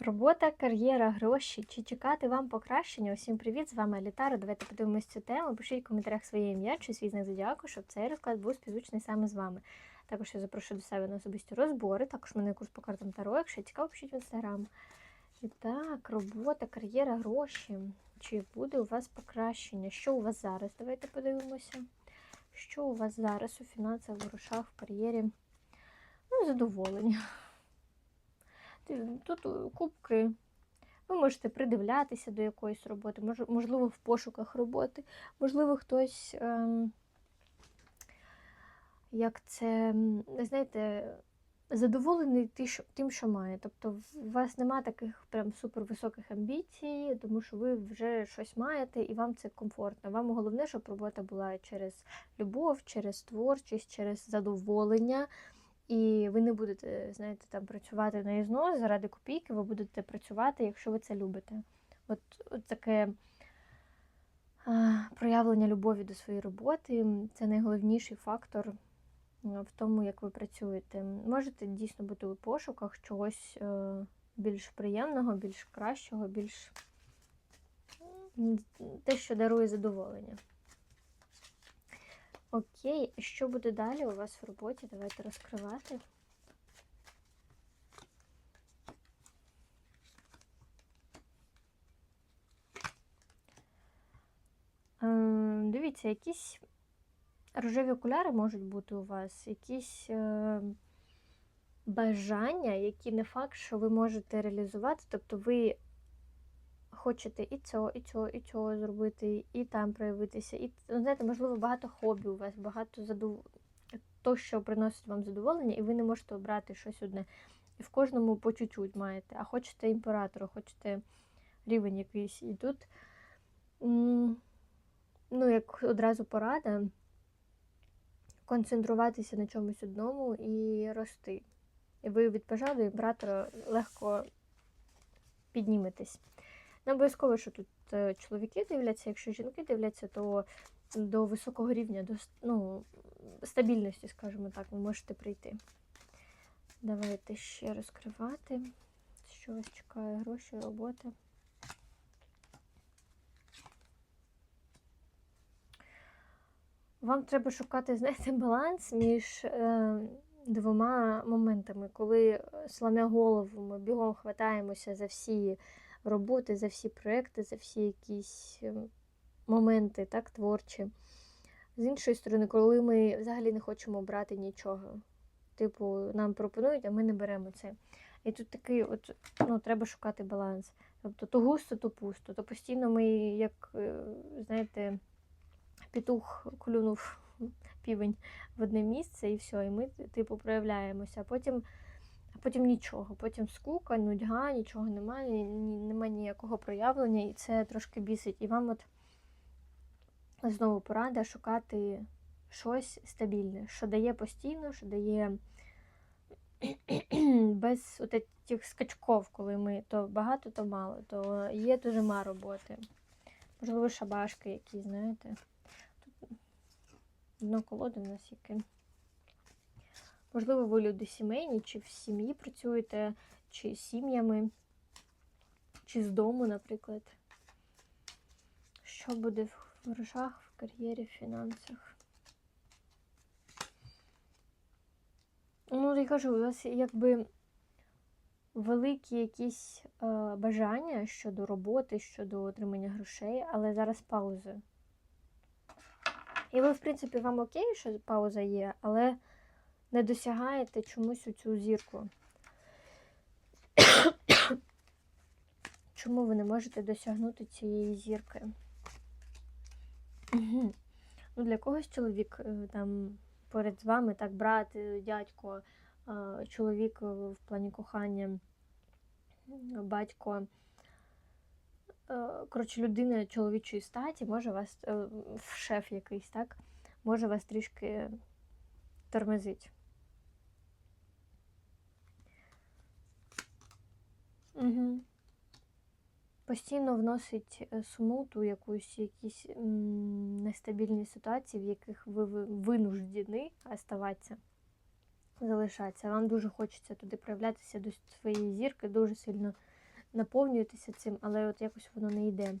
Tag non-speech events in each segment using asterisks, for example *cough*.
Робота, кар'єра, гроші. Чи чекати вам покращення? Усім привіт! З вами Алітара. Давайте подивимось цю тему. Пишіть в коментарях своє ім'я чи свій знак зодіаку, щоб цей розклад був співзвучний саме з вами. Також я запрошую до себе на особисті розбори. Також мене курс по картам Таро. Якщо цікаво, пишіть в інстаграм. І так, робота, кар'єра, гроші. Чи буде у вас покращення? Що у вас зараз? Давайте подивимося. Що у вас зараз у фінансах, грошах, в кар'єрі? Ну, задоволення. Тут е, кубки. Ви можете придивлятися до якоїсь роботи, можливо, в пошуках роботи, можливо, хтось, ем, як це, знаєте, задоволений тим, що має. Тобто у вас нема таких прям супервисоких амбіцій, тому що ви вже щось маєте і вам це комфортно. Вам головне, щоб робота була через любов, через творчість, через задоволення. І ви не будете, знаєте, там працювати на ізнос заради копійки, ви будете працювати, якщо ви це любите. От, от таке а, проявлення любові до своєї роботи це найголовніший фактор в тому, як ви працюєте. Можете дійсно бути у пошуках чогось е, більш приємного, більш кращого, більш те, що дарує задоволення. Окей, що буде далі у вас в роботі? Давайте розкривати. Е, Дивіться, якісь рожеві окуляри можуть бути у вас, якісь е, бажання, які не факт, що ви можете реалізувати. Тобто ви хочете і цього, і цього, і цього зробити, і там проявитися. І ну, знаєте, можливо, багато хобі у вас, багато задов... то, що приносить вам задоволення, і ви не можете обрати щось одне. І в кожному по чуть-чуть маєте. А хочете імператора, хочете рівень якийсь. І тут, ну, як одразу порада, концентруватися на чомусь одному і рости. І ви від бажа імператора легко підніметесь. Не обов'язково, що тут е, чоловіки дивляться, якщо жінки дивляться, то до високого рівня, до ну, стабільності, скажімо так, ви можете прийти. Давайте ще розкривати. Що вас чекає? Гроші, робота. Вам треба шукати, знаєте, баланс між е, двома моментами, коли сламя голову, ми бігом хватаємося за всі роботи, за всі проекти, за всі якісь е, моменти, так, творчі. З іншої сторони, коли ми взагалі не хочемо брати нічого. Типу, нам пропонують, а ми не беремо це. І тут такий, от, ну, треба шукати баланс. Тобто то густо, то пусто. То постійно ми, як, е, знаєте, петух клюнув *laughs* півень в одне місце і все, і ми, типу, проявляємося. А потім, потім нічого. Потім скука, нудьга, нічого немає, немає ніякого проявлення, і це трошки бісить. І вам от знову порада шукати щось стабільне, що дає постійно, що дає *clears throat* без от тих скачков, коли ми то багато, то мало, то є дуже мало роботи. Можливо, шабашки якісь, знаєте. Тут дно колоди в нас яке. Можливо, ви люди сімейні, чи в сім'ї працюєте, чи з сім'ями, чи з дому, наприклад. Що буде в грошах, в кар'єрі, в фінансах? Ну, я кажу, у вас якби великі якісь е, бажання щодо роботи, щодо отримання грошей, але зараз паузи. І ви, в принципі, вам окей, що пауза є, але не досягаєте чомусь у цю зірку. Чому ви не можете досягнути цієї зірки? Ну, для когось чоловік е, там поряд з вами, так, брат, е, дядько, чоловік е, в плані кохання, батько. Коротше, людина чоловічої статі може вас, шеф якийсь, так, може вас трішки тормозить. Угу. Постійно вносить е, смуту, якусь якісь нестабільні ситуації, в яких ви- винуждені оставатися, залишатися. Вам дуже хочеться туди проявлятися до своєї зірки, дуже сильно наповнюєтеся цим, але от якось воно не йде.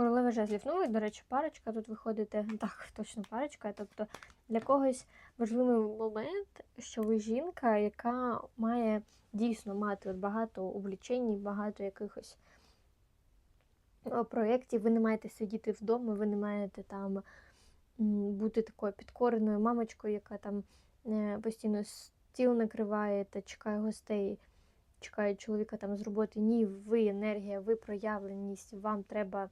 Королева жезлів. Ну, ви, до речі, парочка тут виходите. Так, точно парочка. Тобто для когось важливий момент, що ви жінка, яка має дійсно мати от багато увлічень, багато якихось е, проєктів. Ви не маєте сидіти вдома, ви не маєте там бути такою підкореною мамочкою, яка там е, постійно стіл накриває та чекає гостей, чекає чоловіка там з роботи. Ні, ви енергія, ви проявленість, вам треба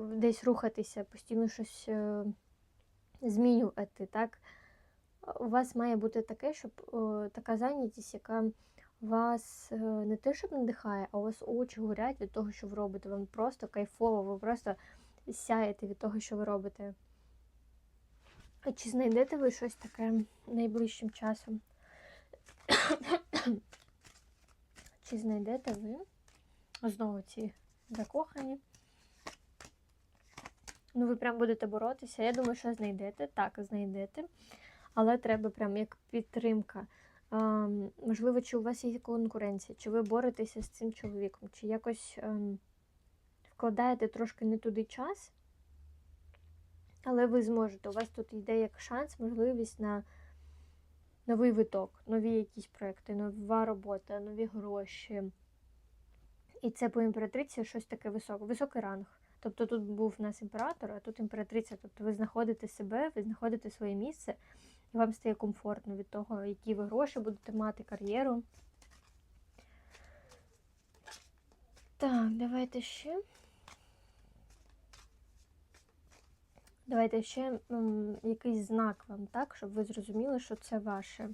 десь рухатися, постійно щось е, змінювати. так? У вас має бути таке, щоб о, така зайнятість, яка вас е, не те, щоб надихає, а у вас очі горять від того, що ви робите. Вам просто кайфово, ви просто сяєте від того, що ви робите. А чи знайдете ви щось таке найближчим часом? чи знайдете ви знову ці закохані? Ну, ви прям будете боротися. Я думаю, що знайдете. Так, знайдете. Але треба прям як підтримка. А, можливо, чи у вас є конкуренція, чи ви боретеся з цим чоловіком, чи якось ем, вкладаєте трошки не туди час, але ви зможете. У вас тут йде як шанс, можливість на новий виток, нові якісь проекти, нова робота, нові гроші. І це по імператриці щось таке високе, високий ранг. Тобто тут був у нас імператор, а тут імператриця. Тобто ви знаходите себе, ви знаходите своє місце, і вам стає комфортно від того, які ви гроші будете мати, кар'єру. Так, давайте ще. Давайте ще якийсь знак вам, так, щоб ви зрозуміли, що це ваше.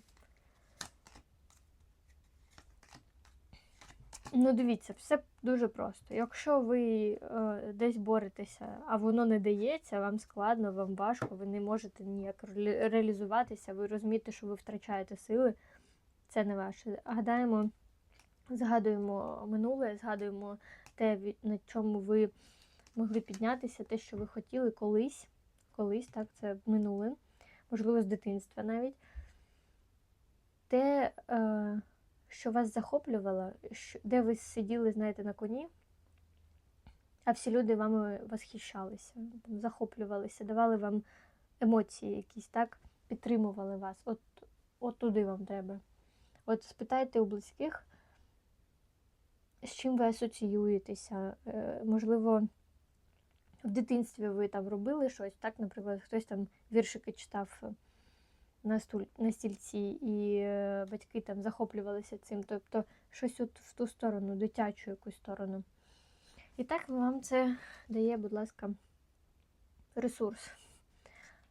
Ну, дивіться, все дуже просто. Якщо ви е, десь боретеся, а воно не дається, вам складно, вам важко, ви не можете ніяк реалізуватися, ви розумієте, що ви втрачаєте сили, це не ваше. Гадаємо, згадуємо минуле, згадуємо те, на чому ви могли піднятися, те, що ви хотіли колись, колись, так, це минуле, можливо, з дитинства навіть. Те, е, що вас захоплювало, де ви сиділи, знаєте, на коні, а всі люди вами восхищалися, захоплювалися, давали вам емоції якісь, так, підтримували вас. От, от туди вам треба. От спитайте у близьких, з чим ви асоціюєтеся. Е, можливо, в дитинстві ви там робили щось, так, наприклад, хтось там віршики читав на, стуль, на стільці, і е, батьки там захоплювалися цим. Тобто щось от в ту сторону, дитячу якусь сторону. І так вам це дає, будь ласка, ресурс.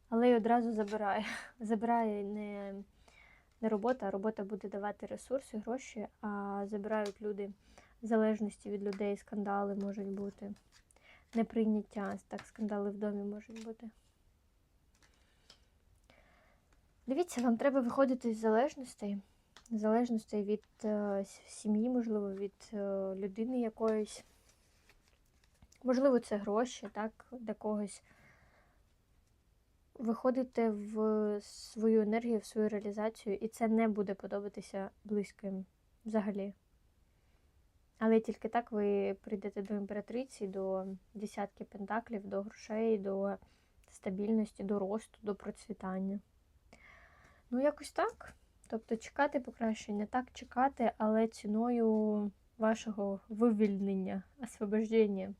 Але й одразу забирає. *laughs* Забирає не, не робота, а робота буде давати ресурси, гроші, а забирають люди в залежності від людей, скандали можуть бути. Неприйняття, так, скандали в домі можуть бути. Дивіться, вам треба виходити з залежностей, залежностей від е, сім'ї, можливо, від е, людини якоїсь. Можливо, це гроші, так, для когось. Виходите в свою енергію, в свою реалізацію, і це не буде подобатися близьким взагалі. Але тільки так ви прийдете до імператриці, до десятки пентаклів, до грошей, до стабільності, до росту, до процвітання. Ну, якось так. Тобто чекати покращення, так чекати, але ціною вашого вивільнення, освобождення.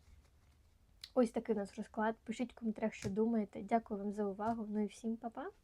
Ось такий у нас розклад. Пишіть в коментарях, що думаєте. Дякую вам за увагу. Ну і всім па-па!